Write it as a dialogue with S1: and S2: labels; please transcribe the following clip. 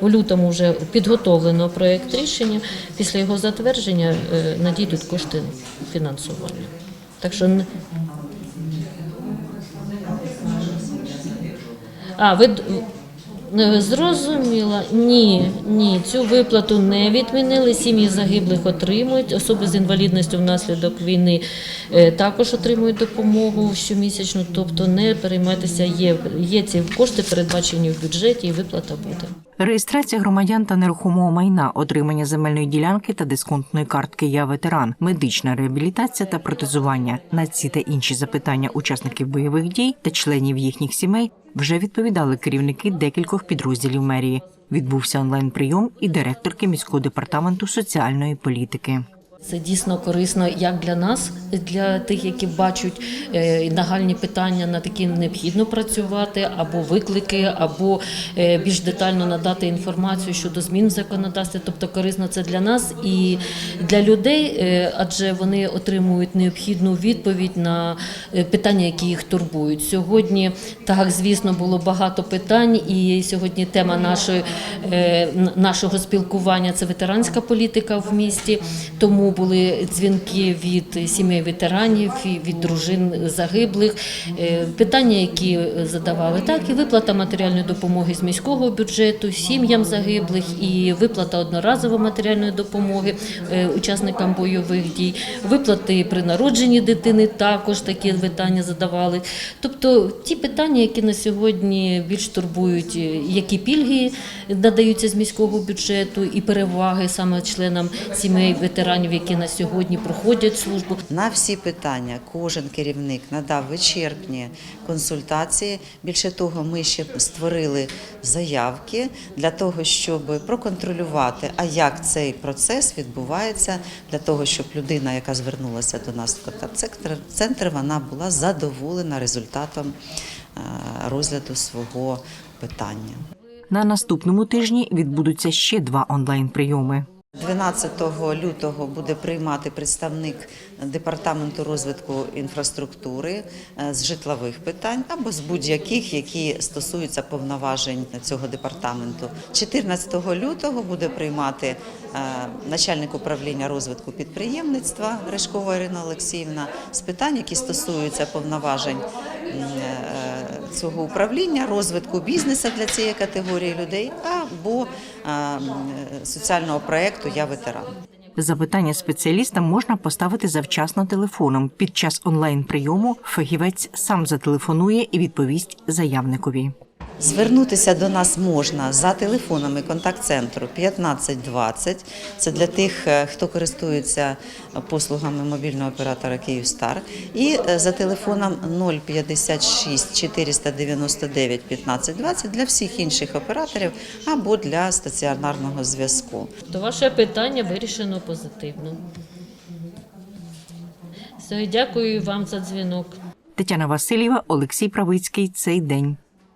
S1: У лютому вже підготовлено проєкт рішення. Після його затвердження е, надійдуть кошти фінансування. Так що а ви зрозуміла? Ні, ні, цю виплату не відмінили. Сім'ї загиблих отримують. Особи з інвалідністю внаслідок війни е, також отримують допомогу щомісячну. Тобто не переймайтеся, є, є ці кошти передбачені в бюджеті, і виплата буде.
S2: Реєстрація громадян та нерухомого майна, отримання земельної ділянки та дисконтної картки Я ветеран, медична реабілітація та протезування. На ці та інші запитання учасників бойових дій та членів їхніх сімей вже відповідали керівники декількох підрозділів мерії. Відбувся онлайн прийом і директорки міського департаменту соціальної політики.
S1: Це дійсно корисно як для нас, для тих, які бачать е, нагальні питання, над якими необхідно працювати, або виклики, або е, більш детально надати інформацію щодо змін в законодавстві. Тобто корисно це для нас і для людей, е, адже вони отримують необхідну відповідь на питання, які їх турбують. Сьогодні так, звісно, було багато питань, і сьогодні тема нашої нашого спілкування це ветеранська політика в місті. Тому були дзвінки від сімей ветеранів, від дружин загиблих. Е, Питання, які задавали, так і виплата матеріальної допомоги з міського бюджету сім'ям загиблих, і виплата одноразової матеріальної допомоги е, учасникам бойових дій, виплати при народженні дитини також такі питання задавали. Тобто ті питання, які на сьогодні більш турбують, е, які пільги надаються з міського бюджету, і переваги саме членам сімей ветеранів, які на сьогодні проходять службу.
S3: На всі питання кожен керівник надав вичерпні консультації. Більше того, ми ще створили заявки для того, щоб проконтролювати, а як цей процес відбувається, для того, щоб людина, яка звернулася до нас в контакт-центр, вона була задоволена результатом е, розгляду свого питання.
S2: На наступному тижні відбудуться ще два онлайн прийоми.
S3: 12 лютого буде приймати представник департаменту розвитку інфраструктури е, з житлових питань або з будь-яких, які стосуються повноважень цього департаменту. 14 лютого буде приймати е, начальник управління розвитку підприємництва Решкова Ірина Олексіївна з питань, які стосуються повноважень е, цього управління, розвитку бізнесу для цієї категорії людей або соціального проєкту Я ветеран.
S2: Запитання спеціаліста можна поставити завчасно телефоном. Під час онлайн прийому фахівець сам зателефонує і відповість заявникові.
S3: Звернутися до нас можна за телефонами контакт-центру 1520. Це для тих, е, хто користується послугами мобільного оператора Київстар. І е, за телефоном 056 499 1520 для всіх інших операторів або для стаціонарного зв'язку.
S1: То ваше питання вирішено позитивно. Все, дякую вам за дзвінок.
S2: Тетяна Васильєва, Олексій Правицький. Цей день.